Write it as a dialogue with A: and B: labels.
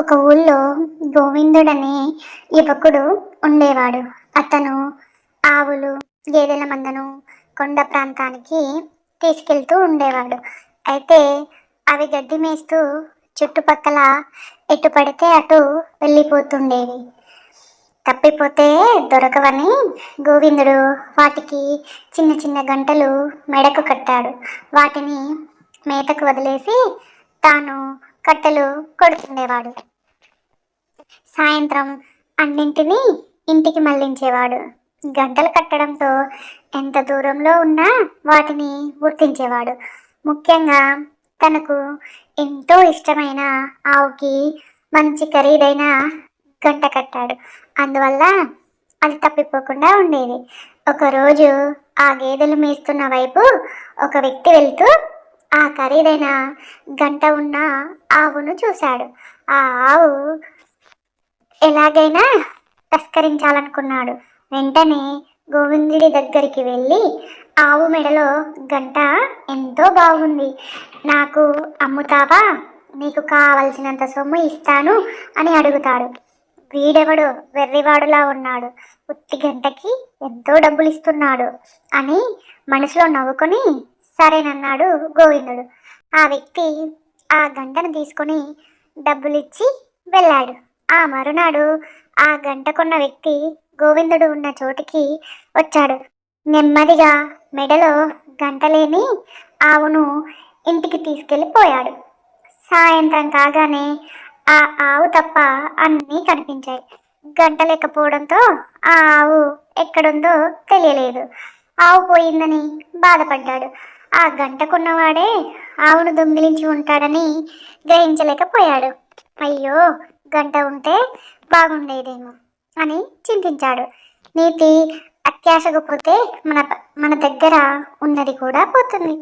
A: ఒక ఊళ్ళో గోవిందుడనే యువకుడు ఉండేవాడు. అతను ఆవులు గేదెల మందను కొండ ప్రాంతానికి తీసుకెళ్తూ ఉండేవాడు. అయితే అవి గడ్డి మేస్తూ చుట్టుపక్కల ఎటు పడితే అటు వెళ్ళిపోతుండేవి. తప్పిపోతే దొరకవని గోవిందుడు వాటికి చిన్న చిన్న గంటలు మెడకు కట్టాడు. వాటిని మేతకు వదిలేసి తాను కట్టెలు కొడుతుండేవాడు. సాయంత్రం అన్నింటినీ ఇంటికి మళ్ళించేవాడు. గంటలు కట్టడంతో ఎంత దూరంలో ఉన్నా వాటిని గుర్తించేవాడు. ముఖ్యంగా తనకు ఎంతో ఇష్టమైన ఆవుకి మంచి ఖరీదైన గంట కట్టాడు. అందువల్ల అది తప్పిపోకుండా ఉండేది. ఒకరోజు ఆ గేదెలు మేస్తున్న వైపు ఒక వ్యక్తి వెళ్తూ ఆ ఖరీదైన గంట ఉన్న ఆవును చూశాడు. ఆ ఆవు ఎలాగైనా తస్కరించాలనుకున్నాడు. వెంటనే గోవిందుడి దగ్గరికి వెళ్ళి ఆవు మెడలో గంట ఎంతో బాగుంది. నాకు అమ్ముతావా? నీకు కావలసినంత సొమ్ము ఇస్తాను అని అడుగుతాడు. వీడెవడు వెర్రివాడులా ఉన్నాడు. ఉత్తి గంటకి ఎంతో డబ్బులు ఇస్తున్నాడు అని మనసులో నవ్వుకొని సరేనన్నాడు గోవిందుడు. ఆ వ్యక్తి ఆ గంటను తీసుకొని డబ్బులిచ్చి వెళ్ళాడు. ఆ మరునాడు ఆ గంటకున్న వ్యక్తి గోవిందుడు ఉన్న చోటికి వచ్చాడు. నెమ్మదిగా మెడలో గంటలేని ఆవును ఇంటికి తీసుకెళ్ళిపోయాడు. సాయంత్రం కాగానే ఆ ఆవు తప్ప అన్నీ కనిపించాయి. గంట లేకపోవడంతో ఆ ఆవు ఎక్కడుందో తెలియలేదు. ఆవు పోయిందని బాధపడ్డాడు. ఆ గంటకున్నవాడే ఆవును దొంగిలించి ఉంటాడని గ్రహించలేకపోయాడు. అయ్యో గంట ఉంటే బాగుండేదేమో అని చింతించాడు. నీతి అత్యాశకు పోతే మన మన దగ్గర ఉన్నది కూడా పోతుంది.